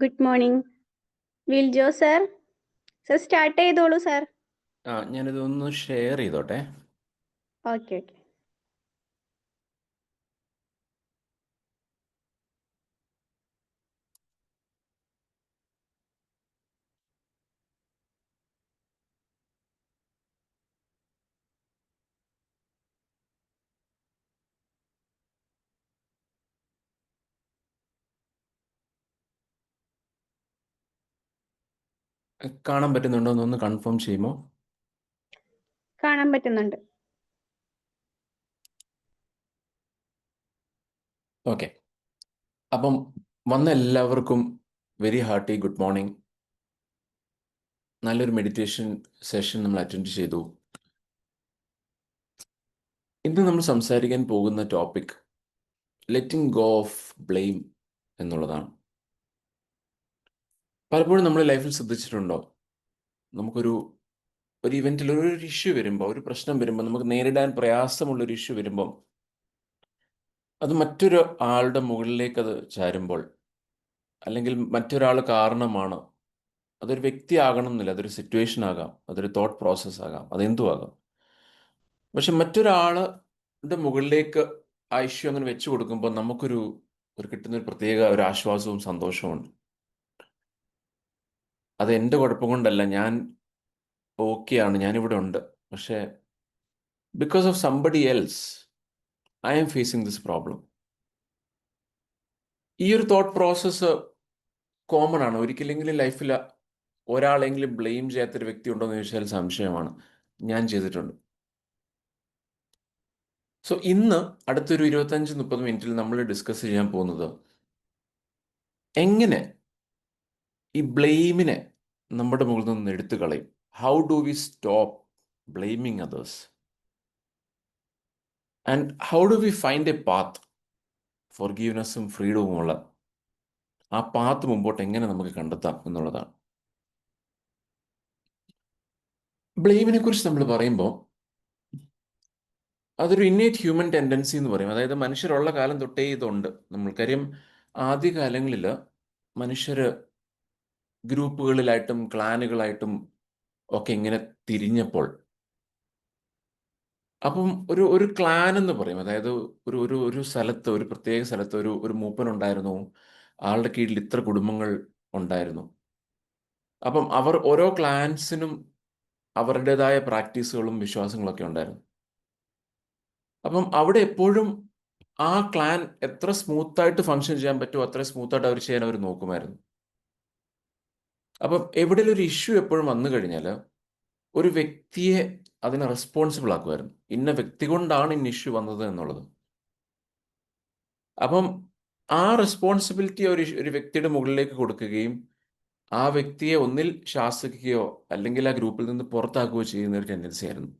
Good morning Viljo sir sir start ചെയ്തോളൂ sir ആ ഞാനിതൊന്ന് ഷെയർ ചെയ്തോട്ടെ. ഓക്കെ ഓക്കെ കാണാൻ പറ്റുന്നുണ്ടോ എന്നൊന്ന് കൺഫേം ചെയ്യുമോ? കാണാൻ പറ്റുന്നുണ്ട്. ഓക്കെ അപ്പം വന്ന എല്ലാവർക്കും വെരി ഹാർട്ടി ഗുഡ് മോർണിംഗ് നല്ലൊരു മെഡിറ്റേഷൻ സെഷൻ നമ്മൾ അറ്റൻഡ് ചെയ്തു. ഇന്ന് നമ്മൾ സംസാരിക്കാൻ പോകുന്ന topic letting go of blame എന്നുള്ളതാണ്. പലപ്പോഴും നമ്മൾ ലൈഫിൽ ശ്രദ്ധിച്ചിട്ടുണ്ടോ? നമുക്കൊരു ഒരു ഇവന്റിൽ ഒരു ഇഷ്യൂ വരുമ്പോൾ ഒരു പ്രശ്നം വരുമ്പോൾ നമുക്ക് നേരിടാൻ പ്രയാസമുള്ള ഒരു ഇഷ്യൂ വരുമ്പം അത് മറ്റൊരു ആളുടെ മുകളിലേക്ക് അത് ചാരുമ്പോൾ അല്ലെങ്കിൽ മറ്റൊരാൾ കാരണമാണ് അതൊരു വ്യക്തി ആകണം എന്നില്ല അതൊരു സിറ്റുവേഷൻ ആകാം അതൊരു തോട്ട് പ്രോസസ്സ് ആകാം അതെന്തും ആകാം. പക്ഷെ മറ്റൊരാളുടെ മുകളിലേക്ക് ആ ഇഷ്യൂ അങ്ങനെ വെച്ചു കൊടുക്കുമ്പോൾ നമുക്കൊരു ഒരു കിട്ടുന്ന ഒരു പ്രത്യേക ഒരു ആശ്വാസവും സന്തോഷവും ഉണ്ട്. അത് എന്റെ കുഴപ്പം കൊണ്ടല്ല. ഞാൻ ഓക്കെയാണ് ഞാനിവിടെ ഉണ്ട്. പക്ഷേ because of somebody else I am facing this problem ഈ ഒരു തോട്ട് പ്രോസസ്സ് കോമൺ ആണ്. ഒരിക്കലെങ്കിലും ലൈഫിൽ ഒരാളെങ്കിലും ബ്ലെയിം ചെയ്യാത്തൊരു വ്യക്തി ഉണ്ടോ എന്ന് ചോദിച്ചാൽ സംശയമാണ്. ഞാൻ ചെയ്തിട്ടുണ്ട്. സോ ഇന്ന് അടുത്തൊരു ഇരുപത്തഞ്ച് മുപ്പത് മിനിറ്റിൽ നമ്മൾ ഡിസ്കസ് ചെയ്യാൻ പോകുന്നത് എങ്ങനെ ഈ ബ്ലെയിമിനെ നമ്മുടെ മുകളിൽ നിന്ന് എടുത്തു കളയും. How do we stop blaming others and how do we find a path for ഗീവ്നെസ്സും ഫ്രീഡവുമുള്ള ആ പാത്ത് മുമ്പോട്ട് എങ്ങനെ നമുക്ക് കണ്ടെത്താം എന്നുള്ളതാണ്. ബ്ലെയിമിനെ കുറിച്ച് നമ്മൾ പറയുമ്പോൾ അതൊരു ഇന്നേറ്റ് ഹ്യൂമൻ ടെൻഡൻസി എന്ന് പറയും. അതായത് മനുഷ്യരുള്ള കാലം തൊട്ടേ ഇതുണ്ട്. നമ്മൾ കാര്യം ആദ്യകാലങ്ങളിൽ മനുഷ്യർ ഗ്രൂപ്പുകളിലായിട്ടും ക്ലാനുകളായിട്ടും ഒക്കെ ഇങ്ങനെ തിരിഞ്ഞപ്പോൾ അപ്പം ഒരു ഒരു ക്ലാൻ എന്ന് പറയും. അതായത് ഒരു ഒരു ഒരു സ്ഥലത്ത് ഒരു പ്രത്യേക സ്ഥലത്ത് ഒരു ഒരു മൂപ്പൻ ഉണ്ടായിരുന്നു ആളുടെ കീഴിൽ ഇത്ര കുടുംബങ്ങൾ ഉണ്ടായിരുന്നു. അപ്പം അവർ ഓരോ ക്ലാൻസിനും അവരുടേതായ പ്രാക്ടീസുകളും വിശ്വാസങ്ങളൊക്കെ ഉണ്ടായിരുന്നു. അപ്പം അവിടെ എപ്പോഴും ആ ക്ലാൻ എത്ര സ്മൂത്തായിട്ട് ഫങ്ഷൻ ചെയ്യാൻ പറ്റുമോ അത്ര സ്മൂത്തായിട്ട് അവർ ചെയ്യാൻ അവർ നോക്കുമായിരുന്നു. അപ്പം എവിടെയും ഒരു ഇഷ്യൂ എപ്പോഴും വന്നു കഴിഞ്ഞാൽ ഒരു വ്യക്തിയെ അതിനെ റെസ്പോൺസിബിൾ ആക്കുമായിരുന്നു. ഇന്ന വ്യക്തി കൊണ്ടാണ് ഇന്ന ഇഷ്യൂ വന്നത് എന്നുള്ളത്. അപ്പം ആ റെസ്പോൺസിബിലിറ്റി ഒരു ഒരു വ്യക്തിയുടെ മുകളിലേക്ക് കൊടുക്കുകയും ആ വ്യക്തിയെ ഒന്നിൽ ശാസിക്കുകയോ അല്ലെങ്കിൽ ആ ഗ്രൂപ്പിൽ നിന്ന് പുറത്താക്കുകയോ ചെയ്യുന്ന ഒരു ടെൻഡൻസി ആയിരുന്നു.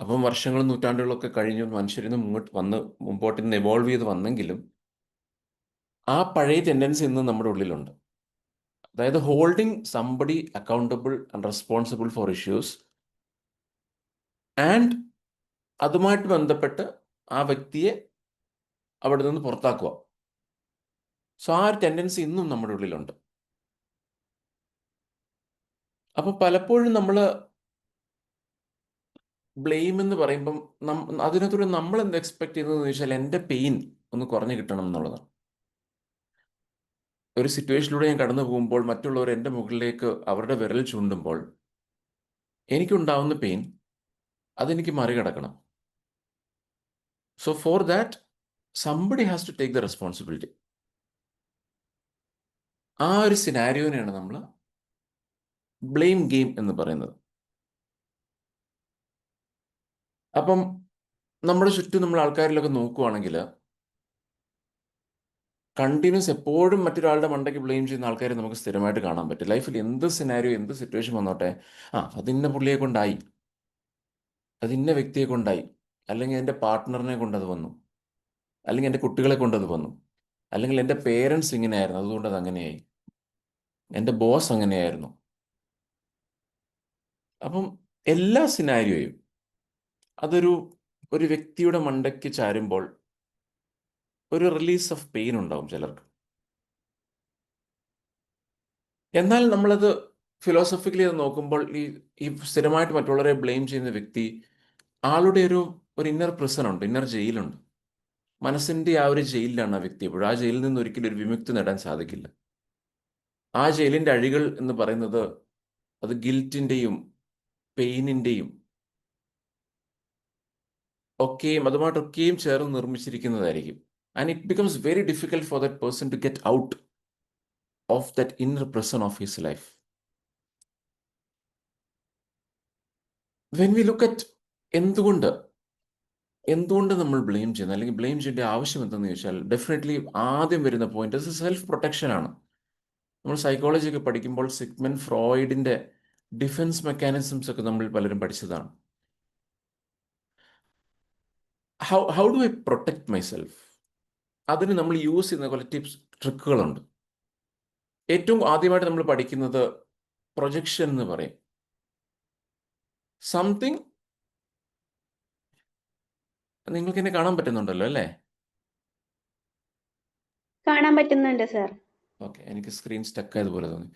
അപ്പം വർഷങ്ങളും നൂറ്റാണ്ടുകളൊക്കെ കഴിഞ്ഞു. മനുഷ്യരിന്ന് മുന്നോട്ട് വന്ന് മുമ്പോട്ട് നിന്ന് എവോൾവ് ചെയ്ത് വന്നെങ്കിലും ആ പഴയ ടെൻഡൻസി ഇന്ന് നമ്മുടെ ഉള്ളിലുണ്ട്. അതായത് holding somebody accountable and responsible for issues and അതുമായിട്ട് ബന്ധപ്പെട്ട് ആ വ്യക്തിയെ അവിടെ നിന്ന് പുറത്താക്കുക. സോ ആ ഒരു ടെൻഡൻസി ഇന്നും നമ്മുടെ ഉള്ളിലുണ്ട്. അപ്പോൾ പലപ്പോഴും നമ്മൾ ബ്ലെയിം എന്ന് പറയുമ്പം നം അതിനകത്തൊരു നമ്മൾ എന്ത് എക്സ്പെക്ട് ചെയ്യുന്നതെന്ന് വെച്ചാൽ എന്റെ പെയിൻ ഒന്ന് കുറഞ്ഞു കിട്ടണം എന്നുള്ളതാണ്. ഒരു സിറ്റുവേഷനിലൂടെ ഞാൻ കടന്നു പോകുമ്പോൾ മറ്റുള്ളവർ എന്റെ മുകളിലേക്ക് അവരുടെ വിരൽ ചൂണ്ടുമ്പോൾ എനിക്കുണ്ടാവുന്ന പെയിൻ അതെനിക്ക് മറികടക്കണം. So for that somebody has to take the responsibility ആ ഒരു സിനാരിയോനെയാണ് നമ്മൾ ബ്ലെയിം ഗെയിം എന്ന് പറയുന്നത്. അപ്പം നമ്മുടെ ചുറ്റും നമ്മൾ ആൾക്കാരിലൊക്കെ നോക്കുവാണെങ്കിൽ കണ്ടിന്യൂസ് എപ്പോഴും മറ്റൊരാളുടെ മണ്ടയ്ക്ക് ബ്ലെയിം ചെയ്യുന്ന ആൾക്കാരെ നമുക്ക് സ്ഥിരമായിട്ട് കാണാൻ പറ്റും. ലൈഫിൽ എന്ത് സിനാരിയോ എന്ത് സിറ്റുവേഷൻ വന്നോട്ടെ? ആ അതിന്ന പുള്ളിയെ കൊണ്ടായി. അതിന്ന വ്യക്തിയെ കൊണ്ടായി. അല്ലെങ്കിൽ എന്റെ പാർട്ട്ണറിനെ കൊണ്ടത് വന്നു. അല്ലെങ്കിൽ എന്റെ കുട്ടികളെ കൊണ്ടത് വന്നു. അല്ലെങ്കിൽ എന്റെ പേരൻസ് ഇങ്ങനെയായിരുന്നു. അതുകൊണ്ട് അത് അങ്ങനെയായി. എന്റെ ബോസ് അങ്ങനെയായിരുന്നു. അപ്പം എല്ലാ സിനാരിയോയും അതൊരു ഒരു വ്യക്തിയുടെ മണ്ടയ്ക്ക് ചാരുമ്പോൾ ഒരു റിലീസ് ഓഫ് പെയിൻ ഉണ്ടാവും ചിലർക്ക്. എന്നാൽ നമ്മളത് ഫിലോസഫിക്കലി അത് നോക്കുമ്പോൾ ഈ ഈ സ്ഥിരമായിട്ട് മറ്റുള്ളവരെ ബ്ലെയിം ചെയ്യുന്ന വ്യക്തി ആളുടെ ഒരു ഒരു ഇന്നർ പ്രിസൺ ഉണ്ട് ഇന്നർ ജയിലുണ്ട് മനസ്സിന്റെ ആ ഒരു ജയിലിലാണ് ആ വ്യക്തി എപ്പോഴും. ആ ജയിലിൽ നിന്ന് ഒരിക്കലും ഒരു വിമുക്തി നേടാൻ സാധിക്കില്ല. ആ ജയിലിന്റെ അഴികൾ എന്ന് പറയുന്നത് അത് ഗിൽറ്റിന്റെയും പെയിനിന്റെയും ഒക്കെയും അതുമായിട്ടൊക്കെയും ചേർന്ന് നിർമ്മിച്ചിരിക്കുന്നതായിരിക്കും. And it becomes very difficult for that person to get out of that inner prison of his life. When we look at എന്തുകൊണ്ട് എന്തുകൊണ്ട് നമ്മൾ ബ്ലെയിം ചെയ്യുന്നത്? അല്ലെങ്കിൽ ബ്ലെയിം ചെയ്യേണ്ട ആവശ്യം എന്തെന്ന് ചോദിച്ചാൽ ഡെഫിനറ്റ്ലി ആദ്യം വരുന്ന പോയിന്റ് സെൽഫ് പ്രൊട്ടക്ഷൻ ആണ്. നമ്മൾ സൈക്കോളജി ഒക്കെ പഠിക്കുമ്പോൾ സിഗ്മൻ ഫ്രോയിഡിന്റെ ഡിഫൻസ് മെക്കാനിസംസ് ഒക്കെ നമ്മൾ പലരും പഠിച്ചതാണ്. How how do I protect myself അതിന് നമ്മൾ യൂസ് ചെയ്യുന്ന കുറെ ടിപ്സ് ട്രിക്കുകളുണ്ട് ഏറ്റവും ആദ്യമായിട്ട് നമ്മൾ പഠിക്കുന്നത് പ്രൊജക്ഷൻ എന്ന് പറയും. സംതിങ് നിങ്ങൾക്ക് എന്നെ കാണാൻ പറ്റുന്നുണ്ടല്ലോ അല്ലേ? കാണാൻ പറ്റുന്നുണ്ട് സർ ഓക്കെ എനിക്ക് സ്ക്രീൻ സ്റ്റക്ക് ആയതുപോലെ തോന്നി.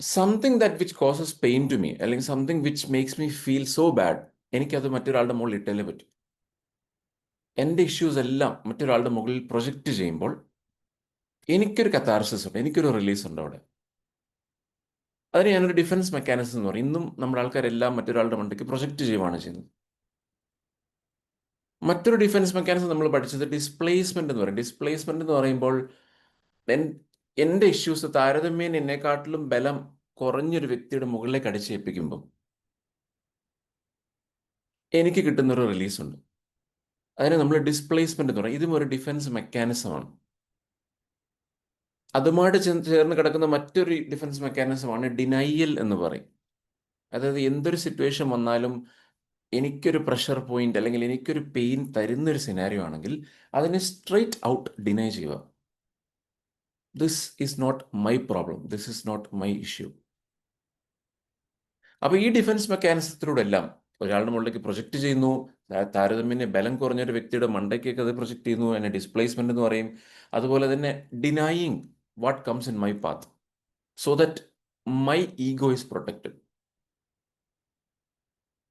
Something that which causes pain to me അല്ലെങ്കിൽ something which makes me feel so bad എനിക്കത് മറ്റൊരാളുടെ മുകളിൽ ഇട്ടല്ലേ പറ്റും. എന്റെ ഇഷ്യൂസ് എല്ലാം മറ്റൊരാളുടെ മുകളിൽ പ്രൊജക്റ്റ് ചെയ്യുമ്പോൾ എനിക്കൊരു കത്താർസിസ് ഉണ്ട് എനിക്കൊരു റിലീസ് ഉണ്ട് അവിടെ. അതിന് ഞാനൊരു ഡിഫൻസ് മെക്കാനിസം എന്ന് പറയും. ഇന്നും നമ്മുടെ ആൾക്കാരെല്ലാം മറ്റൊരാളുടെ മണ്ടയ്ക്ക് പ്രൊജക്റ്റ് ചെയ്യുവാണ് ചെയ്യുന്നത്. മറ്റൊരു ഡിഫൻസ് മെക്കാനിസം നമ്മൾ പഠിച്ചത് ഡിസ്പ്ലേസ്മെന്റ് എന്ന് പറയും. ഡിസ്പ്ലേസ്മെന്റ് എന്ന് പറയുമ്പോൾ എൻ- എന്റെ ഇഷ്യൂസ് താരതമ്യേന എന്നെക്കാട്ടിലും ബലം കുറഞ്ഞൊരു വ്യക്തിയുടെ മുകളിലേക്ക് അടിച്ചേൽപ്പിക്കുമ്പോൾ എനിക്ക് കിട്ടുന്നൊരു റിലീസ് ഉണ്ട്. അതിനെ നമ്മൾ ഡിസ്പ്ലേസ്മെന്റ് എന്ന് പറയും. ഇതും ഒരു ഡിഫൻസ് മെക്കാനിസമാണ് അതുമായിട്ട് ചേ- ചേർന്ന് കിടക്കുന്ന മറ്റൊരു ഡിഫൻസ് മെക്കാനിസമാണ് ഡിനൈയൽ എന്ന് പറയും. അതായത് എന്തൊരു സിറ്റുവേഷൻ വന്നാലും എനിക്കൊരു പ്രഷർ പോയിന്റ് അല്ലെങ്കിൽ എനിക്കൊരു പെയിൻ തരുന്ന ഒരു സിനാരിയോ ആണെങ്കിൽ അതിനെ സ്ട്രെയിറ്റ് ഔട്ട് ഡിനൈ ചെയ്യുക. This is not my problem this is not my issue അപ്പോൾ ഈ ഡിഫൻസ് മെക്കാനിസത്തിലൂടെ എല്ലാം ഒരാളുടെ മുകളിലേക്ക് പ്രൊജക്റ്റ് ചെയ്യുന്നു. താരതമ്യേന ബലം കുറഞ്ഞൊരു വ്യക്തിയുടെ മണ്ടയ്ക്കൊക്കെ അത് പ്രൊജക്റ്റ് ചെയ്യുന്നു അതിനെ ഡിസ്പ്ലേസ്മെന്റ് എന്ന് പറയും. അതുപോലെ തന്നെ denying what comes in my path so that my ego is protected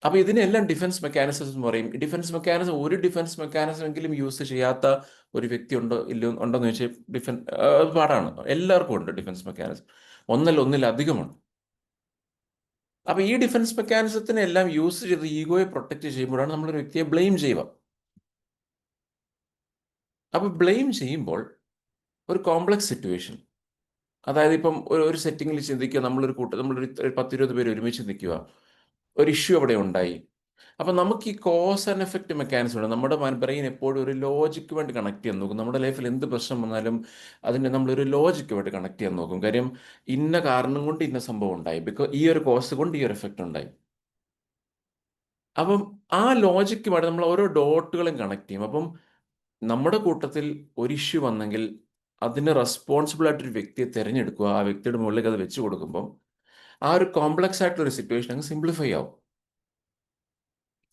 അപ്പോൾ ഇതിനെല്ലാം ഡിഫൻസ് മെക്കാനിസം എന്ന് പറയും. ഡിഫൻസ് മെക്കാനിസം ഒരു ഡിഫൻസ് മെക്കാനിസം എങ്കിലും യൂസ് ചെയ്യാത്ത ഒരു വ്യക്തി ഉണ്ടോ ഇല്ലോ ഉണ്ടോ എന്ന് ചോദിച്ചാൽ ഡിഫൻ പാടാണ്. എല്ലാവർക്കും ഉണ്ട് ഡിഫൻസ് മെക്കാനിസം ഒന്നല്ല ഒന്നിലധികമാണ് അപ്പോൾ ഈ ഡിഫൻസ് മെക്കാനിസത്തിനെ എല്ലാം യൂസ് ചെയ്ത് ഈഗോയെ പ്രൊട്ടക്റ്റ് ചെയ്യുമ്പോഴാണ് നമ്മളൊരു വ്യക്തിയെ ബ്ലെയിം ചെയ്യുക. അപ്പോൾ ബ്ലെയിം ചെയ്യുമ്പോൾ ഒരു കോംപ്ലക്സ് സിറ്റുവേഷൻ അതായത് ഇപ്പം ഒരു ഒരു സെറ്റിങ്ങിൽ ചിന്തിക്കുക നമ്മളൊരു കൂട്ട നമ്മളൊരു പത്തിരുപത് പേര് ഒരുമിച്ച് നിൽക്കുക. ഒരു ഇഷ്യൂ അവിടെ ഉണ്ടായി. അപ്പം നമുക്ക് ഈ കോസ് ആൻഡ് എഫക്റ്റ് മെക്കാനിസം ഉണ്ട്. നമ്മുടെ ബ്രെയിൻ എപ്പോഴും ഒരു ലോജിക്ക് വേണ്ടി കണക്ട് ചെയ്യാൻ നോക്കും. നമ്മുടെ ലൈഫിൽ എന്ത് പ്രശ്നം വന്നാലും അതിനെ നമ്മളൊരു ലോജിക്ക് വേണ്ടി കണക്ട് ചെയ്യാൻ നോക്കും. കാര്യം ഇന്ന കാരണം കൊണ്ട് ഇന്ന സംഭവം ഉണ്ടായി. ബിക്കോസ് ഈ ഒരു കോസ് കൊണ്ട് ഈ ഒരു എഫക്റ്റ് ഉണ്ടായി. അപ്പം ആ ലോജിക്കുമായിട്ട് നമ്മൾ ഓരോ ഡോട്ടുകളും കണക്ട് ചെയ്യും. അപ്പം നമ്മുടെ കൂട്ടത്തിൽ ഒരു ഇഷ്യൂ വന്നെങ്കിൽ അതിന് റെസ്പോൺസിബിൾ ആയിട്ടൊരു വ്യക്തിയെ തിരഞ്ഞെടുക്കുക. ആ വ്യക്തിയുടെ മുകളിലേക്ക് അത് വെച്ച് കൊടുക്കുമ്പോൾ ആ ഒരു കോംപ്ലക്സ് ആയിട്ടുള്ള ഒരു സിറ്റുവേഷൻ അങ്ങ് സിംപ്ലിഫൈ ആവും.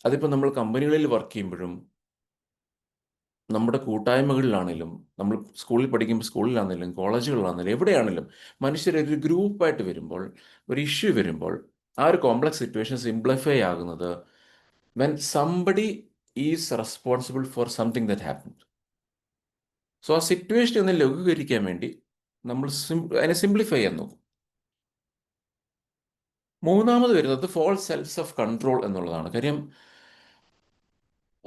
അതിപ്പോൾ നമ്മൾ കമ്പനികളിൽ വർക്ക് ചെയ്യുമ്പോഴും നമ്മുടെ കൂട്ടായ്മകളിലാണെങ്കിലും നമ്മൾ സ്കൂളിൽ പഠിക്കുമ്പോൾ സ്കൂളിലാണെങ്കിലും കോളേജുകളിലാണെങ്കിലും എവിടെയാണെങ്കിലും മനുഷ്യർ ഒരു ഗ്രൂപ്പായിട്ട് വരുമ്പോൾ ഒരു ഇഷ്യൂ വരുമ്പോൾ ആ ഒരു കോംപ്ലക്സ് സിറ്റുവേഷൻ സിംപ്ലിഫൈ ആകുന്നത് when somebody is responsible for something that happen so ആ സിറ്റുവേഷൻ ഒന്ന് ലഘൂകരിക്കാൻ വേണ്ടി നമ്മൾ അതിനെ സിംപ്ലിഫൈ ചെയ്യാൻ നോക്കും. മൂന്നാമത് വരുന്നത് ഫോൾ സെൽസ് ഓഫ് കൺട്രോൾ എന്നുള്ളതാണ്. കാര്യം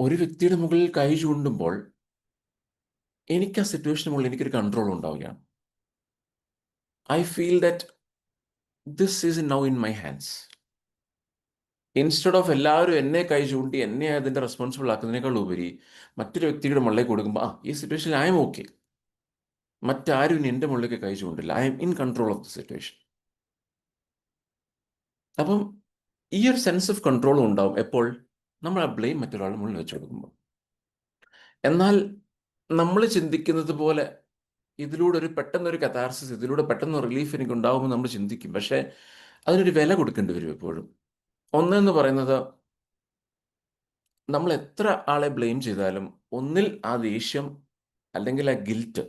ഒരു വ്യക്തിയുടെ മുകളിൽ കൈ ചൂണ്ടുമ്പോൾ എനിക്ക് ആ സിറ്റുവേഷന് മുകളിൽ എനിക്കൊരു കൺട്രോൾ ഉണ്ടാവുകയാണ്. I feel that this is now in my hands instead of എല്ലാവരും എന്നെ കൈ ചൂണ്ടി എന്നെ അതിന്റെ റെസ്പോൺസിബിൾ ആക്കുന്നതിനേക്കാൾ ഉപരി മറ്റൊരു വ്യക്തിയുടെ മുകളിലേക്ക് കൊടുക്കുമ്പോൾ ആ ഈ സിറ്റുവേഷനിൽ ഐ എം ഓക്കെ മറ്റാരും ഇനി എന്റെ മുകളിലേക്ക് കൈ ചൂണ്ടില്ല. I'm in control of the situation അപ്പം ഈ ഒരു സെൻസ് ഓഫ് കൺട്രോൾ ഉണ്ടാവും എപ്പോൾ? നമ്മൾ ആ ബ്ലെയിം മറ്റൊരാളുടെ മുന്നിൽ വെച്ച് കൊടുക്കുമ്പോൾ എന്നാൽ നമ്മൾ ചിന്തിക്കുന്നത് പോലെ ഇതിലൂടെ ഒരു പെട്ടെന്നൊരു കഥാർസിസ് ഇതിലൂടെ പെട്ടെന്ന് റിലീഫ് എനിക്ക് ഉണ്ടാകുമെന്ന് നമ്മൾ ചിന്തിക്കും. പക്ഷേ അതിനൊരു വില കൊടുക്കേണ്ടി വരും എപ്പോഴും. ഒന്നെന്ന് പറയുന്നത് നമ്മൾ എത്ര ആളെ ബ്ലെയിം ചെയ്താലും ഒന്നിൽ ആ ദേഷ്യം അല്ലെങ്കിൽ ആ ഗിൽറ്റ്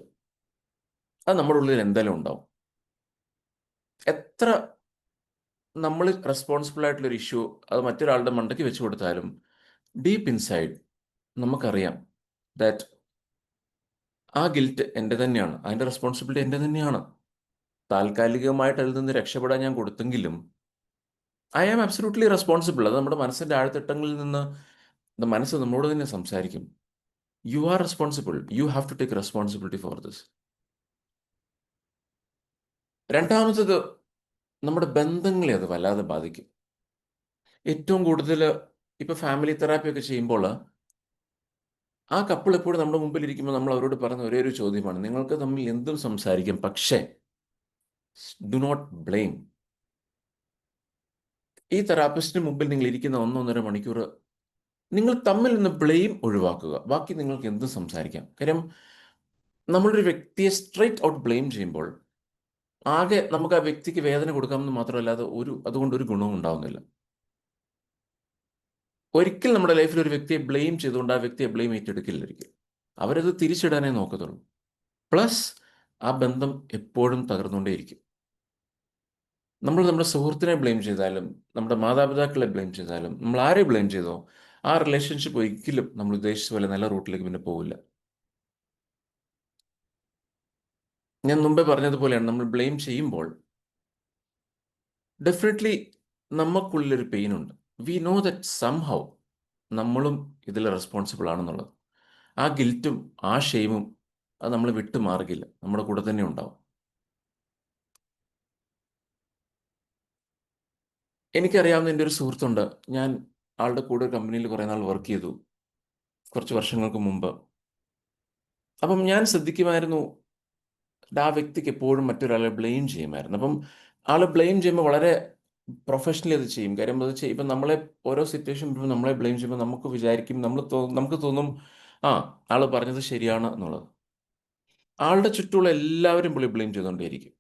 അത് നമ്മുടെ ഉള്ളിൽ എന്തായാലും ഉണ്ടാവും. എത്ര നമ്മൾ റെസ്പോൺസിബിൾ ആയിട്ടുള്ള ഒരു ഇഷ്യൂ അത് മറ്റൊരാളുടെ മണ്ടയ്ക്ക് വെച്ച് കൊടുത്താലും ഡീപ്പ് ഇൻസൈഡ് നമുക്കറിയാം ദാറ്റ് ആ ഗിൽറ്റ് എന്റെ തന്നെയാണ് അതിന്റെ റെസ്പോൺസിബിലിറ്റി എന്റെ തന്നെയാണ്. താൽക്കാലികമായിട്ട് അതിൽ നിന്ന് രക്ഷപ്പെടാൻ ഞാൻ കൊടുത്തെങ്കിലും ഐ ആം അബ്സലൂട്ട്ലി റെസ്പോൺസിബിൾ അത് നമ്മുടെ മനസ്സിന്റെ ആഴ്ത്തിട്ടങ്ങളിൽ നിന്ന് മനസ്സ് നമ്മളോട് തന്നെ സംസാരിക്കും. You are responsible you have to take responsibility for this രണ്ടാമത്തത് നമ്മുടെ ബന്ധങ്ങളെ അത് വല്ലാതെ ബാധിക്കും. ഏറ്റവും കൂടുതൽ ഇപ്പൊ ഫാമിലി തെറാപ്പി ഒക്കെ ചെയ്യുമ്പോൾ ആ കപ്പിൾ എപ്പോഴും നമ്മുടെ മുമ്പിൽ ഇരിക്കുമ്പോൾ നമ്മൾ അവരോട് പറഞ്ഞ ഒരേ ഒരു ചോദ്യമാണ്. നിങ്ങൾക്ക് തമ്മിൽ എന്തും സംസാരിക്കും പക്ഷേ ഡു നോട്ട് ബ്ലെയിം ഈ തെറാപ്പിസ്റ്റിന് മുമ്പിൽ നിങ്ങൾ ഇരിക്കുന്ന ഒന്നൊന്നര മണിക്കൂർ നിങ്ങൾ തമ്മിൽ നിന്ന് ബ്ലെയിം ഒഴിവാക്കുക. ബാക്കി നിങ്ങൾക്ക് എന്തും സംസാരിക്കാം. കാര്യം നമ്മളൊരു വ്യക്തിയെ സ്ട്രേറ്റ് ഔട്ട് ബ്ലെയിം ചെയ്യുമ്പോൾ ആകെ നമുക്ക് ആ വ്യക്തിക്ക് വേദന കൊടുക്കാമെന്ന് മാത്രമല്ലാതെ ഒരു അതുകൊണ്ട് ഒരു ഗുണവും ഉണ്ടാവുന്നില്ല. ഒരിക്കൽ നമ്മുടെ ലൈഫിൽ ഒരു വ്യക്തിയെ ബ്ലെയിം ചെയ്തുകൊണ്ട് ആ വ്യക്തിയെ ബ്ലെയിം ഏറ്റെടുക്കില്ല ഒരിക്കൽ. അവരത് തിരിച്ചിടാനേ നോക്കത്തുള്ളൂ. പ്ലസ് ആ ബന്ധം എപ്പോഴും തകർന്നുകൊണ്ടേയിരിക്കും. നമ്മൾ നമ്മുടെ സുഹൃത്തിനെ ബ്ലെയിം ചെയ്താലും നമ്മുടെ മാതാപിതാക്കളെ ബ്ലെയിം ചെയ്താലും നമ്മൾ ആരെ ബ്ലെയിം ചെയ്തോ ആ റിലേഷൻഷിപ്പ് ഒരിക്കലും നമ്മൾ ഉദ്ദേശിച്ച പോലെ നല്ല റൂട്ടിലേക്ക് പിന്നെ പോവില്ല. ഞാൻ മുമ്പേ പറഞ്ഞതുപോലെയാണ്. നമ്മൾ ബ്ലെയിം ചെയ്യുമ്പോൾ ഡെഫിനറ്റ്ലി നമുക്കുള്ളിലൊരു പെയിൻ ഉണ്ട്. വി നോ ദറ്റ് സംഹൗ നമ്മളും ഇതിൽ റെസ്പോൺസിബിൾ ആണെന്നുള്ളത്. ആ ഗിൽറ്റും ആ ഷെയിമും അത് നമ്മൾ വിട്ടു മാറുകയില്ല. നമ്മുടെ കൂടെ തന്നെ ഉണ്ടാവും. എനിക്കറിയാവുന്ന എന്റെ ഒരു സുഹൃത്തുണ്ട്. ഞാൻ ആളുടെ കൂടെ ഒരു കമ്പനിയിൽ കുറേ നാൾ വർക്ക് ചെയ്തു. കുറച്ച് വർഷങ്ങൾക്ക് മുമ്പ്. അപ്പം ഞാൻ ശ്രദ്ധിക്കുമായിരുന്നു ആ വ്യക്തിക്ക് എപ്പോഴും മറ്റൊരാളെ ബ്ലെയിം ചെയ്യുമായിരുന്നു. അപ്പം ആൾ ബ്ലെയിം ചെയ്യുമ്പോൾ വളരെ പ്രൊഫഷണലി അത് ചെയ്യും. കാര്യം അത് ചെയ്യും ഇപ്പം നമ്മളെ ഓരോ സിറ്റുവേഷൻ വരുമ്പോൾ നമ്മളെ ബ്ലെയിം ചെയ്യുമ്പോൾ നമുക്ക് വിചാരിക്കും നമ്മൾ നമുക്ക് തോന്നും ആ ആൾ പറഞ്ഞത് ശരിയാണ് എന്നുള്ളത്. ആളുടെ ചുറ്റുമുള്ള എല്ലാവരും പുള്ളി ബ്ലെയിം ചെയ്തുകൊണ്ടേയിരിക്കും.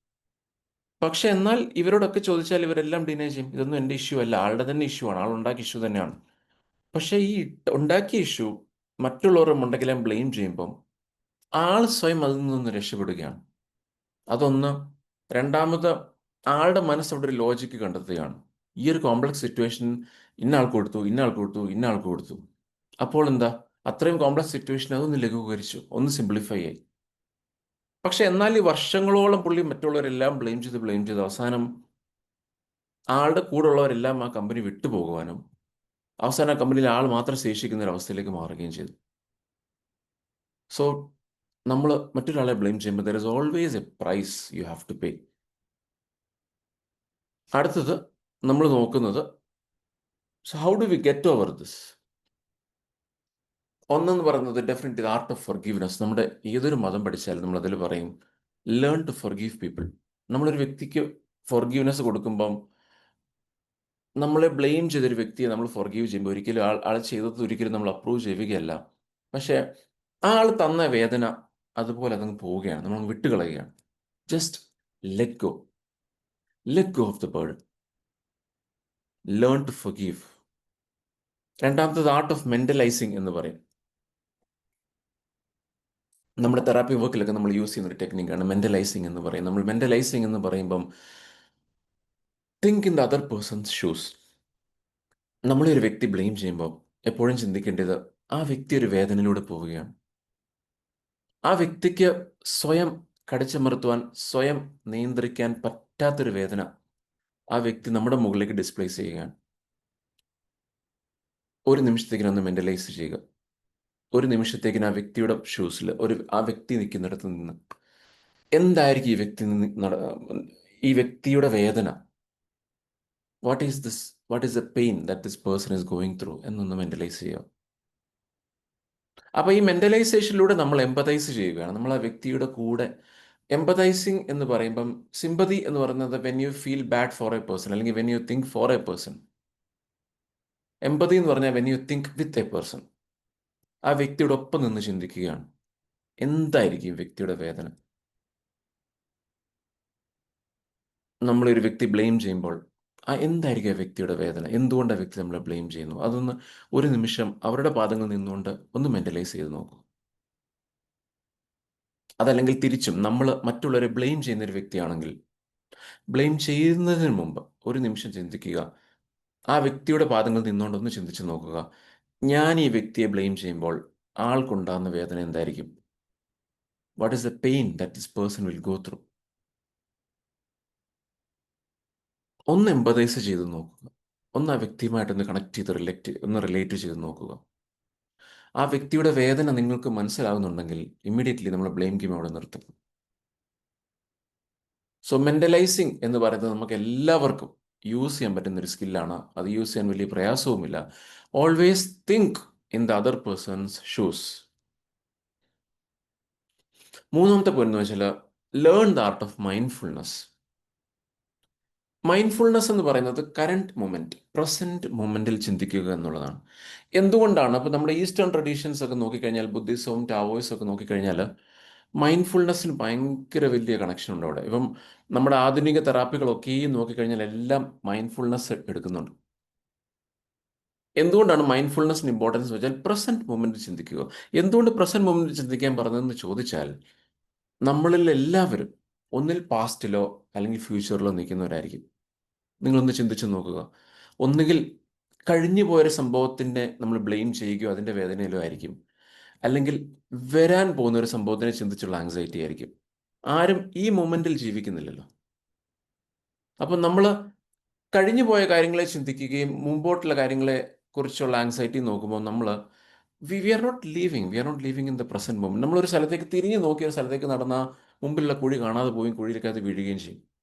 പക്ഷെ എന്നാൽ ഇവരോടൊക്കെ ചോദിച്ചാൽ ഇവരെല്ലാം ഡിനൈ ചെയ്യും. ഇതൊന്നും എന്റെ ഇഷ്യൂ അല്ല. ആളുടെ തന്നെ ഇഷ്യൂ ആണ്. ആൾ ഉണ്ടാക്കിയ ഇഷ്യൂ തന്നെയാണ്. പക്ഷേ ഈ ഉണ്ടാക്കിയ ഇഷ്യൂ മറ്റുള്ളവരും ഉണ്ടെങ്കിലും ബ്ലെയിം ചെയ്യുമ്പം ആൾ സ്വയം അതിൽ നിന്ന് രക്ഷപ്പെടുകയാണ്. അതൊന്ന്. രണ്ടാമത് ആളുടെ മനസ്സ് അവിടെ ഒരു ലോജിക്ക് കണ്ടെത്തുകയാണ്. ഈ ഒരു കോംപ്ലക്സ് സിറ്റുവേഷൻ ഇന്ന ആൾക്ക് കൊടുത്തു ഇന്ന ആൾക്ക് കൊടുത്തു ഇന്ന ആൾക്ക് കൊടുത്തു. അപ്പോൾ എന്താ? അത്രയും കോംപ്ലക്സ് സിറ്റുവേഷൻ അതൊന്ന് ലഘൂകരിച്ചു ഒന്ന് സിംപ്ലിഫൈ ആയി. പക്ഷെ എന്നാൽ ഈ വർഷങ്ങളോളം പുള്ളി മറ്റുള്ളവരെല്ലാം ബ്ലെയിം ചെയ്ത് ബ്ലെയിം ചെയ്ത് അവസാനം ആളുടെ കൂടെ ഉള്ളവരെല്ലാം ആ കമ്പനി വിട്ടുപോകുവാനും അവസാനം ആ കമ്പനിയിൽ ആൾ മാത്രം ശേഷിക്കുന്ന ഒരു അവസ്ഥയിലേക്ക് മാറുകയും ചെയ്തു. സോ നമ്മൾ മറ്റൊരാളെ ബ്ലെയിം ചെയ്യുമ്പോൾ there is always a price you have to pay അടുത്തത് നമ്മൾ നോക്കുന്നത് so how do we get over this ഒന്നെന്ന് പറയുന്നത് ഡെഫിനറ്റ്ലി ആർട്ട് ഓഫ് ഫർഗീവ്നെസ് നമ്മുടെ ഏതൊരു മതം പഠിച്ചാലും നമ്മൾ അതിൽ പറയും ലേൺ ടു ഫർഗീവ് പീപ്പിൾ നമ്മളൊരു വ്യക്തിക്ക് ഫർഗീവ്നെസ് കൊടുക്കുമ്പം നമ്മളെ ബ്ലെയിം ചെയ്തൊരു വ്യക്തിയെ നമ്മൾ ഫർഗീവ് ചെയ്യുമ്പോൾ ഒരിക്കലും ആൾ ആൾ ചെയ്തത് ഒരിക്കലും നമ്മൾ അപ്രൂവ് ചെയ്യുകയല്ല. പക്ഷേ ആൾ തന്ന വേദന അതുപോലെ അതങ്ങ് പോവുകയാണ്. നമ്മൾ അങ്ങ് വിട്ടുകളയുകയാണ്. Just let go let go of the bird learn to forgive രണ്ടാമത്തത് ആർട്ട് ഓഫ് മെന്റലൈസിങ് എന്ന് പറയും. നമ്മുടെ തെറാപ്പി വർക്കിലൊക്കെ നമ്മൾ യൂസ് ചെയ്യുന്ന ഒരു ടെക്നിക്കാണ് മെന്റലൈസിങ് എന്ന് പറയും. നമ്മൾ മെന്റലൈസിങ് എന്ന് പറയുമ്പം think in the other person's shoes നമ്മളെ ഒരു വ്യക്തി ബ്ലെയിം ചെയ്യുമ്പോൾ എപ്പോഴും ചിന്തിക്കേണ്ടത് ആ വ്യക്തി ഒരു വേദനയിലൂടെ പോവുകയാണ്. ആ വ്യക്തിക്ക് സ്വയം കടിച്ചമർത്തുവാൻ സ്വയം നിയന്ത്രിക്കാൻ പറ്റാത്തൊരു വേദന ആ വ്യക്തി നമ്മുടെ മുകളിലേക്ക് ഡിസ്പ്ലേസ് ചെയ്യുകയാണ്. ഒരു നിമിഷത്തേക്കിന് ഒന്ന് മെന്റലൈസ് ചെയ്യുക. ഒരു നിമിഷത്തേക്കിന് ആ വ്യക്തിയുടെ ഷൂസിൽ ഒരു ആ വ്യക്തി നിൽക്കുന്നിടത്ത് നിന്ന് എന്തായിരിക്കും ഈ വ്യക്തി ഈ വ്യക്തിയുടെ വേദന? What is this what is the pain that this person is going through എന്നൊന്ന് മെന്റലൈസ് ചെയ്യുക. അപ്പോൾ ഈ മെന്റലൈസേഷനിലൂടെ നമ്മൾ എമ്പതൈസ് ചെയ്യുകയാണ്. നമ്മൾ ആ വ്യക്തിയുടെ കൂടെ എമ്പതൈസിങ് എന്ന് പറയുമ്പം സിമ്പതി എന്ന് പറയുന്നത് when you feel bad for a person അല്ലെങ്കിൽ when you think for a person empathy എന്ന് പറഞ്ഞാൽ when you think with a person ആ വ്യക്തിയുടെ ഒപ്പം നിന്ന് ചിന്തിക്കുകയാണ്. എന്തായിരിക്കും വ്യക്തിയുടെ വേദന? നമ്മളൊരു വ്യക്തി ബ്ലെയിം ചെയ്യുമ്പോൾ ആ എന്തായിരിക്കും ആ വ്യക്തിയുടെ വേദന? എന്തുകൊണ്ട് ആ വ്യക്തി നമ്മളെ ബ്ലെയിം ചെയ്യുന്നു? അതൊന്ന് ഒരു നിമിഷം അവരുടെ പാദങ്ങളിൽ നിന്നുകൊണ്ട് ഒന്ന് മെന്റലൈസ് ചെയ്ത് നോക്കൂ. അതല്ലെങ്കിൽ തിരിച്ചും നമ്മൾ മറ്റുള്ളവരെ ബ്ലെയിം ചെയ്യുന്ന ഒരു വ്യക്തിയാണെങ്കിൽ ബ്ലെയിം ചെയ്യുന്നതിന് മുമ്പ് ഒരു നിമിഷം ചിന്തിക്കുക. ആ വ്യക്തിയുടെ പാദങ്ങളിൽ നിന്നുകൊണ്ടൊന്ന് ചിന്തിച്ച് നോക്കുക. ഞാൻ ഈ വ്യക്തിയെ ബ്ലെയിം ചെയ്യുമ്പോൾ ആൾക്കുണ്ടാകുന്ന വേദന എന്തായിരിക്കും? What is the pain that this person will go through ഒന്ന് എമ്പതൈസ് ചെയ്ത് നോക്കുക. ഒന്ന് ആ വ്യക്തിയുമായിട്ടൊന്ന് കണക്ട് ചെയ്ത് റിലേറ്റ് ഒന്ന് റിലേറ്റ് ചെയ്ത് നോക്കുക. ആ വ്യക്തിയുടെ വേദന നിങ്ങൾക്ക് മനസ്സിലാകുന്നുണ്ടെങ്കിൽ ഇമ്മീഡിയറ്റ്ലി നമ്മൾ ബ്ലെയിം ഗെയിം അവിടെ നിർത്തും. സോ മെന്റലൈസിങ് എന്ന് പറയുന്നത് നമുക്ക് എല്ലാവർക്കും യൂസ് ചെയ്യാൻ പറ്റുന്ന ഒരു സ്കില്ലാണ് അത് യൂസ് ചെയ്യാൻ വലിയ പ്രയാസവുമില്ല. Always think in the other person's shoes മൂന്നാമത്തെ പോയിന്റ് എന്ന് വെച്ചാൽ learn the art of mindfulness mindfulness എന്ന് പറയുന്നത് കറണ്ട് മൊമെന്റ് പ്രസന്റ് മൊമെന്റിൽ ചിന്തിക്കുക എന്നുള്ളതാണ്. എന്തുകൊണ്ടാണ്? അപ്പോൾ നമ്മുടെ ഈസ്റ്റേൺ ട്രഡീഷൻസ് ഒക്കെ നോക്കിക്കഴിഞ്ഞാൽ ബുദ്ധിസവും ടാവോയിസും ഒക്കെ നോക്കിക്കഴിഞ്ഞാൽ മൈൻഡ്ഫുൾനെസ്സിന് ഭയങ്കര വലിയ കണക്ഷൻ ഉണ്ട് അവിടെ. ഇപ്പം നമ്മുടെ ആധുനിക തെറാപ്പികളൊക്കെയും നോക്കിക്കഴിഞ്ഞാൽ എല്ലാം മൈൻഡ്ഫുൾനെസ് എടുക്കുന്നുണ്ട്. എന്തുകൊണ്ടാണ് മൈൻഡ്ഫുൾനെസ്സിന് ഇമ്പോർട്ടൻസ് വെച്ചാൽ പ്രസന്റ് മൊമെന്റ് ചിന്തിക്കുക. എന്തുകൊണ്ട് പ്രസന്റ് മൊമെന്റ് ചിന്തിക്കാൻ പറഞ്ഞതെന്ന് ചോദിച്ചാൽ നമ്മളിൽ എല്ലാവരും ഒന്നിൽ പാസ്റ്റിലോ അല്ലെങ്കിൽ ഫ്യൂച്ചറിലോ നിൽക്കുന്നവരായിരിക്കും. നിങ്ങളൊന്ന് ചിന്തിച്ച് നോക്കുക. ഒന്നുകിൽ കഴിഞ്ഞു പോയൊരു സംഭവത്തിന്റെ നമ്മൾ ബ്ലെയിം ചെയ്യുകയോ അതിന്റെ വേദനയിലോ ആയിരിക്കും. അല്ലെങ്കിൽ വരാൻ പോകുന്ന ഒരു സംഭവത്തിനെ ചിന്തിച്ചുള്ള ആങ്സൈറ്റി ആയിരിക്കും. ആരും ഈ മൊമെന്റിൽ ജീവിക്കുന്നില്ലല്ലോ. അപ്പം നമ്മൾ കഴിഞ്ഞു പോയ കാര്യങ്ങളെ ചിന്തിക്കുകയും മുമ്പോട്ടുള്ള കാര്യങ്ങളെ കുറിച്ചുള്ള ആങ്സൈറ്റി നോക്കുമ്പോൾ നമ്മൾ we we are not living we are not living in the present moment നമ്മളൊരു സ്ഥലത്തേക്ക് തിരിഞ്ഞു നോക്കിയ ഒരു സ്ഥലത്തേക്ക് നടന്ന മുമ്പിലുള്ള കുഴി കാണാതെ പോയി കുഴിയിലേക്കകത്ത് വീഴുകയും ചെയ്യും.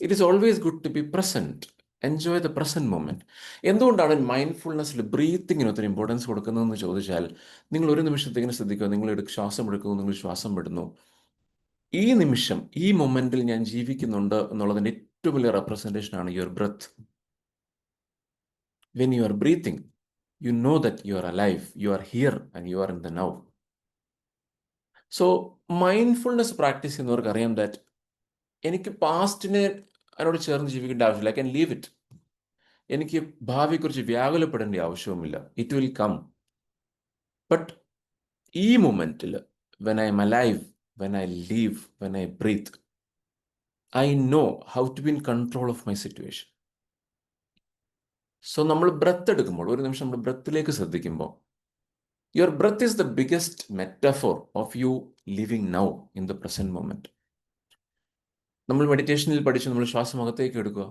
It is always good to be present enjoy the present moment എന്തുകൊണ്ടാണ് മൈൻഡ്ഫുൾനെസ്സിൽ ബ്രീത്തിങ്ങിന് ഒത്തിരി ഇമ്പോർട്ടൻസ് കൊടുക്കുന്നതെന്ന് ചോദിച്ചാൽ നിങ്ങൾ ഒരു നിമിഷത്തേക്കിനെ ശ്രദ്ധിക്കുക. നിങ്ങൾ ശ്വാസം എടുക്കുന്നു നിങ്ങൾ ശ്വാസം വിടുന്നു. ഈ നിമിഷം ഈ മൊമെന്റിൽ ഞാൻ ജീവിക്കുന്നുണ്ട് എന്നുള്ളതിന്റെ ഏറ്റവും വലിയ റെപ്രസെന്റേഷനാണ് your breath when you are breathing you know that you are alive you are here and you are in the now so mindfulness practice ചെയ്യുന്നവർക്ക് അറിയാം ദാറ്റ് എനിക്ക് പാസ്റ്റിനെ അതിനോട് ചേർന്ന് ജീവിക്കേണ്ട ആവശ്യമില്ല. ഐ ക്യാൻ ലീവ് ഇറ്റ് എനിക്ക് ഭാവിയെക്കുറിച്ച് വ്യാകുലപ്പെടേണ്ട ആവശ്യവുമില്ല. ഇറ്റ് വിൽ കം ബട്ട് ഈ മൊമെന്റിൽ when I'm alive when I live when I breathe I know how to be in control of my situation so നമ്മൾ ബ്രത്ത് എടുക്കുമ്പോൾ ഒരു നിമിഷം നമ്മൾ ബ്രത്തിലേക്ക് ശ്രദ്ധിക്കുമ്പോൾ your breath is the biggest metaphor of you living now in the present moment നമ്മൾ മെഡിറ്റേഷനിൽ പഠിച്ചു നമ്മൾ ശ്വാസം അകത്തേക്ക് എടുക്കുക.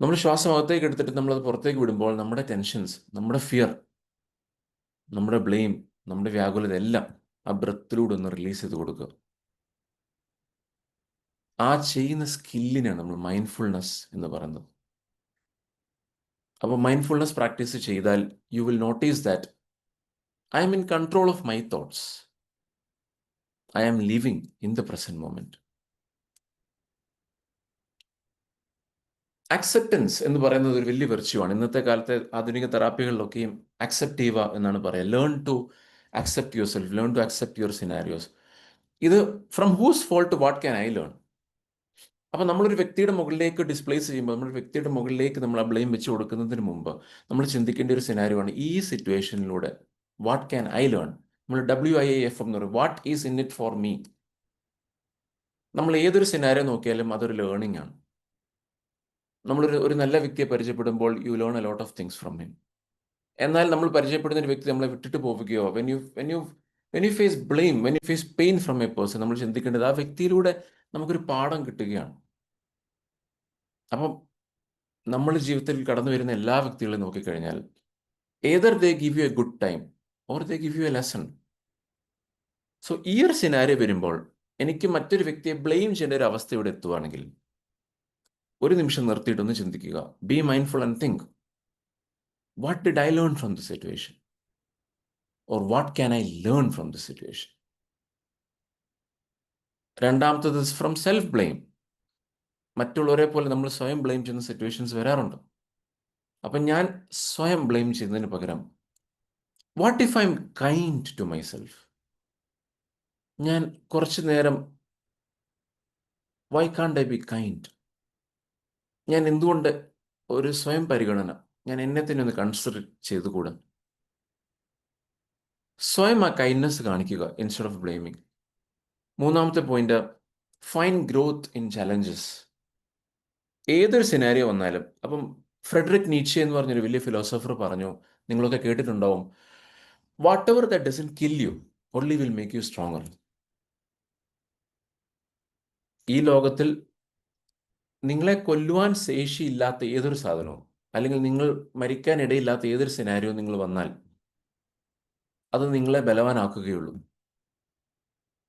നമ്മൾ ശ്വാസം അകത്തേക്ക് എടുത്തിട്ട് നമ്മളത് പുറത്തേക്ക് വിടുമ്പോൾ നമ്മുടെ ടെൻഷൻസ് നമ്മുടെ ഫിയർ നമ്മുടെ ബ്ലെയിം നമ്മുടെ വ്യാകുലത എല്ലാം ആ ബ്രത്തിലൂടെ ഒന്ന് റിലീസ് ചെയ്ത് കൊടുക്കുക. ആ ചെയ്യുന്ന സ്കില്ലിനാണ് നമ്മൾ മൈൻഡ്ഫുൾനെസ് എന്ന് പറയുന്നത്. അപ്പോൾ മൈൻഡ്ഫുൾനെസ് പ്രാക്ടീസ് ചെയ്താൽ you will notice that I'm in control of my thoughts I am living in the present moment acceptance എന്ന് പറയുന്നത് ഒരു വലിയ വെർച്യു ആണ്. ഇന്നത്തെ കാലത്തെ ആധുനിക തെറാപ്പികളിലൊക്കെയും അക്സെപ്റ്റീവ എന്നാണ് പറയുക. Learn to accept yourself learn to accept your scenarios ഇത് from whose fault what can I learn അപ്പോൾ നമ്മളൊരു വ്യക്തിയുടെ മുകളിലേക്ക് ഡിസ്പ്ലേസ് ചെയ്യുമ്പോൾ നമ്മളൊരു വ്യക്തിയുടെ മുകളിലേക്ക് നമ്മൾ ആ ബ്ലെയിം വെച്ച് കൊടുക്കുന്നതിന് മുമ്പ് നമ്മൾ ചിന്തിക്കേണ്ട ഒരു സിനാരിയോ ആണ് ഈ സിറ്റുവേഷനിലൂടെ വാട്ട് ക്യാൻ ഐ ലേൺ നമ്മൾ ഡബ്ല്യു ഐ എഫ് എന്ന് പറയും. What is in it for me നമ്മൾ ഏതൊരു സിനാരിയോ നോക്കിയാലും അതൊരു ലേണിംഗ് ആണ്. നമ്മളൊരു ഒരു നല്ല വ്യക്തിയെ പരിചയപ്പെടുമ്പോൾ you learn a lot of things from him എന്നാൽ നമ്മൾ പരിചയപ്പെടുന്ന ഒരു വ്യക്തി നമ്മളെ വിട്ടിട്ട് പോവുകയോ when you when you when you face blame when you face pain from a person നമ്മൾ ചിന്തിക്കേണ്ടത് ആ വ്യക്തിയിലൂടെ നമുക്കൊരു പാഠം കിട്ടുകയാണ്. അപ്പം നമ്മൾ ജീവിതത്തിൽ കടന്നു വരുന്ന എല്ലാ വ്യക്തികളെയും നോക്കിക്കഴിഞ്ഞാൽ either they give you a good time or they give you a lesson so ഈ ഒരു സിനാരി വരുമ്പോൾ എനിക്ക് മറ്റൊരു വ്യക്തിയെ ബ്ലെയിം ചെയ്യേണ്ട ഒരു അവസ്ഥ ഇവിടെ എത്തുവാണെങ്കിൽ ഒരു നിമിഷം നിർത്തിയിട്ടൊന്ന് ചിന്തിക്കുക. Be mindful and think what did I learn from the situation or what can I learn from the situation രണ്ടാമത്തത് ഫ്രം സെൽഫ് ബ്ലെയിം മറ്റുള്ളവരെ പോലെ നമ്മൾ സ്വയം ബ്ലെയിം ചെയ്യുന്ന സിറ്റുവേഷൻസ് വരാറുണ്ട്. അപ്പം ഞാൻ സ്വയം ബ്ലെയിം ചെയ്യുന്നതിന് പകരം what if I'm kind to myself ഞാൻ കുറച്ച് നേരം വൈ കാണ്ട് ഐ ബി കൈൻഡ് ഞാൻ എന്തുകൊണ്ട് ഒരു സ്വയം പരിഗണന ഞാൻ എന്നെ തന്നെ ഒന്ന് കൺസിഡർ ചെയ്തുകൂടാ സ്വയം ആ കൈൻഡ്നെസ് കാണിക്കുക ഇൻസ്റ്റെഡ് ഓഫ് ബ്ലെയിമിങ് മൂന്നാമത്തെ point find growth in challenges ഏതൊരു സിനാരിയോ വന്നാലും അപ്പം ഫ്രെഡറിക് നീച്ചെ എന്ന് പറഞ്ഞൊരു വലിയ ഫിലോസഫർ പറഞ്ഞു നിങ്ങളൊക്കെ കേട്ടിട്ടുണ്ടാവും whatever that doesn't kill you only will make you stronger ഈ ലോകത്തിൽ നിങ്ങളെ കൊല്ലുവാൻ ശേഷിയില്ലാത്ത ഏതൊരു സാധനവും അല്ലെങ്കിൽ നിങ്ങൾ മരിക്കാൻ ഇടയില്ലാത്ത ഏതൊരു സിനാരിയോ നിങ്ങൾ വന്നാൽ അത് നിങ്ങളെ ബലവാനാക്കുകയുള്ളൂ.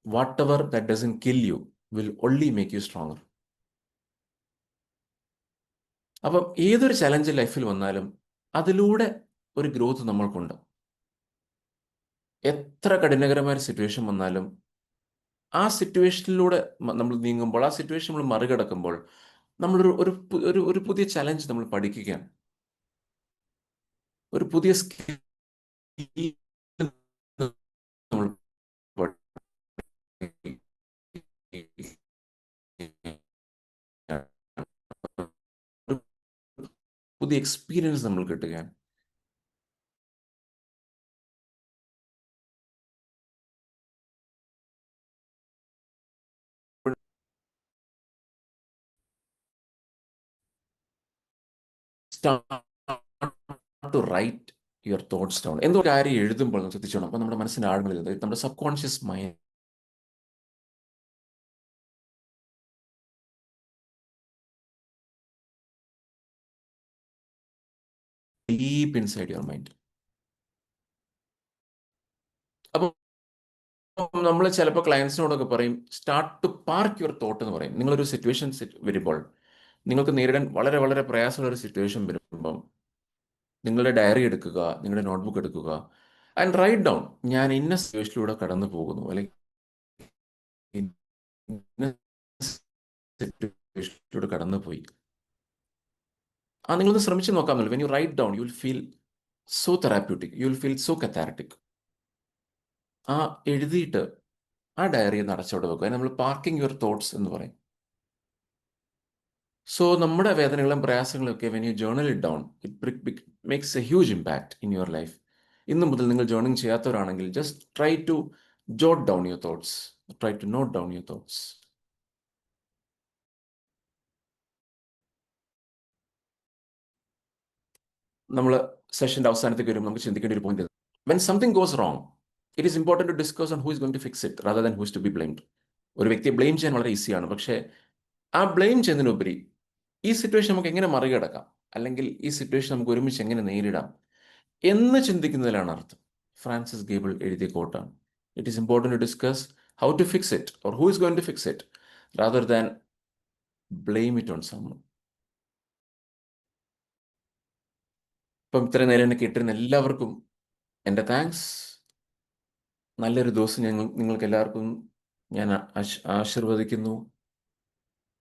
Whatever that doesn't kill you will only make you stronger അപ്പം ഏതൊരു ചലഞ്ച് ലൈഫിൽ വന്നാലും അതിലൂടെ ഒരു ഗ്രോത്ത് നമ്മൾക്കുണ്ട്. എത്ര കഠിനകരമായ സിറ്റുവേഷൻ വന്നാലും ആ സിറ്റുവേഷനിലൂടെ നമ്മൾ നീങ്ങുമ്പോൾ ആ സിറ്റുവേഷൻ നമ്മൾ മറികടക്കുമ്പോൾ നമ്മളൊരു ഒരു ഒരു ഒരു പുതിയ ചലഞ്ച് നമ്മൾ പഠിക്കുകയാണ്. ഒരു പുതിയ സ്കിൽ നമ്മൾ പുതിയ എക്സ്പീരിയൻസ് നമ്മൾ കിട്ടുകയാണ്. To write your thoughts down എന്തോ കാര്യം എഴുതുമ്പോൾ നമ്മൾ ശ്രദ്ധിച്ചോണം. അപ്പോൾ നമ്മുടെ മനസ്സിന്റെ ആഴങ്ങളിൽ നമ്മുടെ subconscious mind deep inside your mind അപ്പോൾ നമ്മൾ ചിലപ്പോൾ ക്ലയൻസിനോടൊക്കെ പറയും start to park your thought എന്ന് പറയും. നിങ്ങളൊരു സിറ്റുവേഷൻ വരുമ്പോൾ നിങ്ങൾക്ക് നേരിടാൻ വളരെ വളരെ പ്രയാസമുള്ള ഒരു സിറ്റുവേഷൻ വരുമ്പം നിങ്ങളുടെ ഡയറി എടുക്കുക നിങ്ങളുടെ നോട്ട്ബുക്ക് എടുക്കുക ആൻഡ് റൈറ്റ് ഡൗൺ ഞാൻ ഇന്ന സിറ്റുവേഷനിലൂടെ കടന്നു പോകുന്നു. അല്ലെങ്കിൽ കടന്നു പോയി. ആ നിങ്ങളൊന്ന് ശ്രമിച്ചു നോക്കാമല്ലോ when you write down you will feel so therapeutic you will feel so cathartic ആ എഴുതിയിട്ട് ആ ഡയറി ഒന്ന് വെക്കുക. നമ്മൾ പാർക്കിംഗ് യുവർ തോട്ട്സ് എന്ന് പറയും. സോ നമ്മുടെ വേദനകളും പ്രയാസങ്ങളും ഒക്കെ when you journal it down it makes a huge impact in your life ഇന്നു മുതൽ നിങ്ങൾ ജേർണിങ് ചെയ്യാത്തവരാണെങ്കിൽ just try to jot down your thoughts try to note down your thoughts നമ്മൾ സെഷന്റെ അവസാനത്തേക്ക് വരുമ്പോൾ നമുക്ക് ചിന്തിക്കേണ്ട ഒരു point when something goes wrong it is important to discuss on who is going to fix it rather than who's to be blamed ഒരു വ്യക്തിയെ blame ചെയ്യാൻ വളരെ ഈസിയാണ് പക്ഷേ ആ ബ്ലെയിം ചെയ്യുന്നതിനുപരി ഈ സിറ്റുവേഷൻ നമുക്ക് എങ്ങനെ മറികടക്കാം? അല്ലെങ്കിൽ ഈ സിറ്റുവേഷൻ നമുക്ക് ഒരുമിച്ച് എങ്ങനെ നേരിടാം? എന്ന് ചിന്തിക്കുന്നതിലാണ് അർത്ഥം. ഫ്രാൻസിസ് ഗേബിൾ എഴുതിയ കോട്ടാണ് it is important to discuss how to fix it or who is going to fix it rather than blame it on someone ഇപ്പം ഇത്രയും നേരം എന്നെ കേട്ടിരുന്ന എല്ലാവർക്കും എന്റെ താങ്ക്സ് നല്ലൊരു ദിവസം ഞങ്ങൾ നിങ്ങൾക്ക് എല്ലാവർക്കും ഞാൻ ആശീർവദിക്കുന്നു.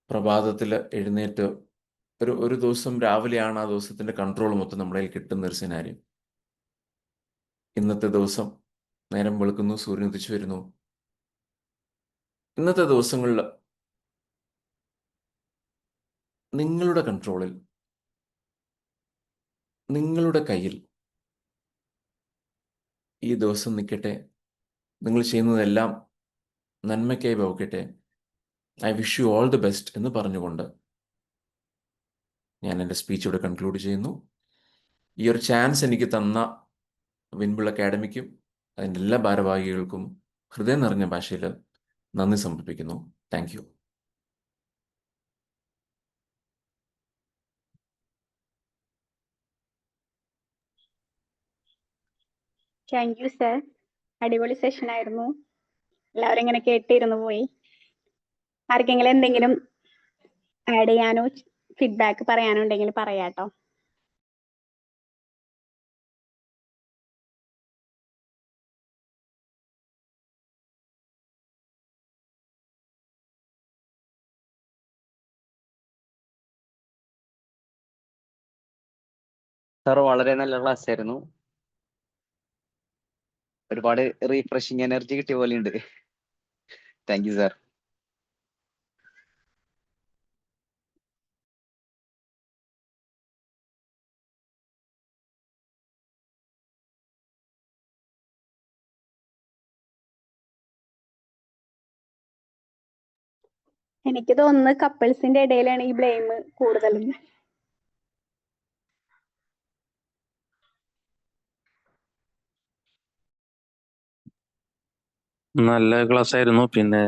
പ്രഭാതത്തിൽ എഴുന്നേറ്റ് ഒരു ഒരു ദിവസം രാവിലെയാണ് ആ ദിവസത്തിന്റെ കൺട്രോൾ മൊത്തം നമ്മുടെ കിട്ടുന്ന ഒരു സിനാരിയം ഇന്നത്തെ ദിവസം നേരം വെളുക്കുന്നു സൂര്യൻ ഉദിച്ചു വരുന്നു. ഇന്നത്തെ ദിവസങ്ങളിൽ നിങ്ങളുടെ കൺട്രോളിൽ നിങ്ങളുടെ കയ്യിൽ ഈ ദിവസം നിൽക്കട്ടെ. നിങ്ങൾ ചെയ്യുന്നതെല്ലാം നന്മയ്ക്കായി ഭവിക്കട്ടെ I wish you all the best എന്ന് പറഞ്ഞുകൊണ്ട് ഞാൻ എന്റെ സ്പീച്ച് ഇവിടെ കൺക്ലൂഡ് ചെയ്യുന്നു. ഈ ഒരു ചാൻസ് എനിക്ക് തന്ന വിൻബിൾ അക്കാഡമിക്കും അതിന്റെ എല്ലാ ഭാരവാഹികൾക്കും ഹൃദയം നിറഞ്ഞ ഭാഷയിൽ നന്ദി സമർപ്പിക്കുന്നു. Thank you thank you sir അടിപൊളി സെഷൻ ആയിരുന്നു. എല്ലാവരും ഇങ്ങനെ കേട്ടിരുന്നു പോയി. ആർക്കെങ്കിലും എന്തെങ്കിലും ആഡ് ചെയ്യാനോ ഫീഡ്ബാക്ക് പറയാനുണ്ടെങ്കിൽ പറയാട്ടോ. സാർ വളരെ നല്ല ക്ലാസ് ആയിരുന്നു. ഒരുപാട് റീഫ്രഷിങ് എനർജി കിട്ടിയ പോലെ ഉണ്ട്. താങ്ക് യു സാർ എനിക്ക് തോന്നുന്നത് കപ്പിൾസിന്റെ ഇടയിലാണ് ഈ ബ്ലെയിം കൂടുതലും. നല്ല ക്ലാസ് ആയിരുന്നു. പിന്നെ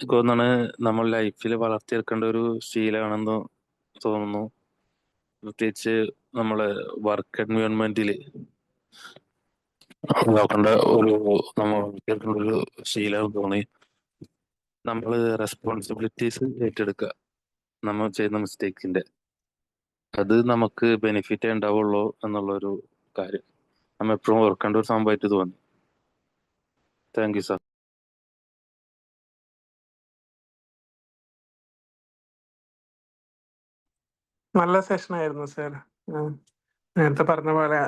എനിക്ക് തോന്നുന്നു നമ്മൾ ലൈഫിൽ വളർത്തിയെടുക്കേണ്ട ഒരു ശീലമാണെന്ന് തോന്നുന്നു. പ്രത്യേകിച്ച് നമ്മളെ വർക്ക് എൻവയോൺമെന്റിൽ നോക്കേണ്ട ഒരു നമ്മൾ വളർത്തിയെടുക്കേണ്ട ഒരു ശീലം തോന്നി. നമ്മൾ റെസ്പോൺസിബിലിറ്റീസ് ഏറ്റെടുക്കുക നമ്മൾ ചെയ്യുന്ന മിസ്റ്റേക്കിന്റെ അത് നമുക്ക് ബെനിഫിറ്റ് ഉണ്ടാവുള്ളൂ എന്നുള്ളൊരു കാര്യം. നമ്മൾ എപ്പോഴും ഓർക്കേണ്ട ഒരു സംഭവമായിട്ട് തോന്നി താങ്ക് യു സാർ നല്ല സെഷൻ ആയിരുന്നു സർ നേരത്തെ പറഞ്ഞ പോലെ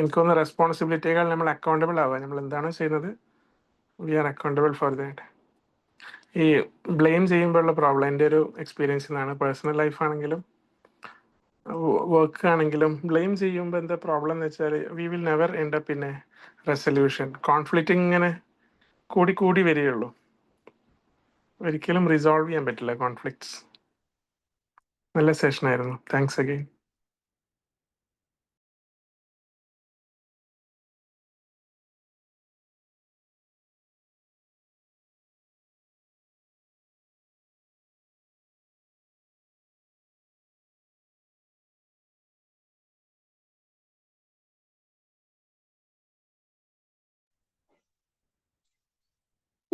എനിക്കൊന്ന് റെസ്പോൺസിബിലിറ്റികൾ നമ്മൾ അക്കൗണ്ടബിൾ ആവുക. നമ്മൾ എന്താണോ ചെയ്യുന്നത്? We are accountable for that ഈ ബ്ലെയിം ചെയ്യുമ്പോഴുള്ള പ്രോബ്ലം എന്റെ ഒരു എക്സ്പീരിയൻസ് നിന്നാണ് പേഴ്സണൽ ലൈഫ് ആണെങ്കിലും വർക്ക് ആണെങ്കിലും ബ്ലെയിം ചെയ്യുമ്പോൾ എന്താ പ്രോബ്ലം എന്ന് വെച്ചാൽ we will never end up പിന്നെ റെസൊല്യൂഷൻ കോൺഫ്ലിക്റ്റ് ഇങ്ങനെ കൂടി കൂടി വരികയുള്ളൂ. ഒരിക്കലും റിസോൾവ് ചെയ്യാൻ പറ്റില്ല കോൺഫ്ലിക്ട്സ് നല്ല സെഷൻ ആയിരുന്നു. താങ്ക്സ് അഗെയിൻ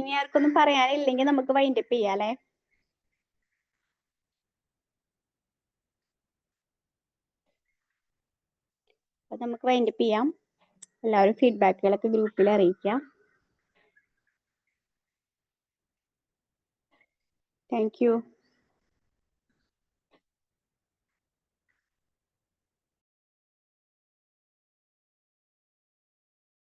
ഇനി ആർക്കൊന്നും പറയാനില്ലെങ്കിൽ നമുക്ക് വൈൻഡപ്പ് ചെയ്യാം അല്ലേ? അപ്പൊ നമുക്ക് വൈൻഡപ്പ് ചെയ്യാം. എല്ലാവരും ഫീഡ്ബാക്കുകളൊക്കെ ഗ്രൂപ്പിൽ അറിയിക്കാം. Thank you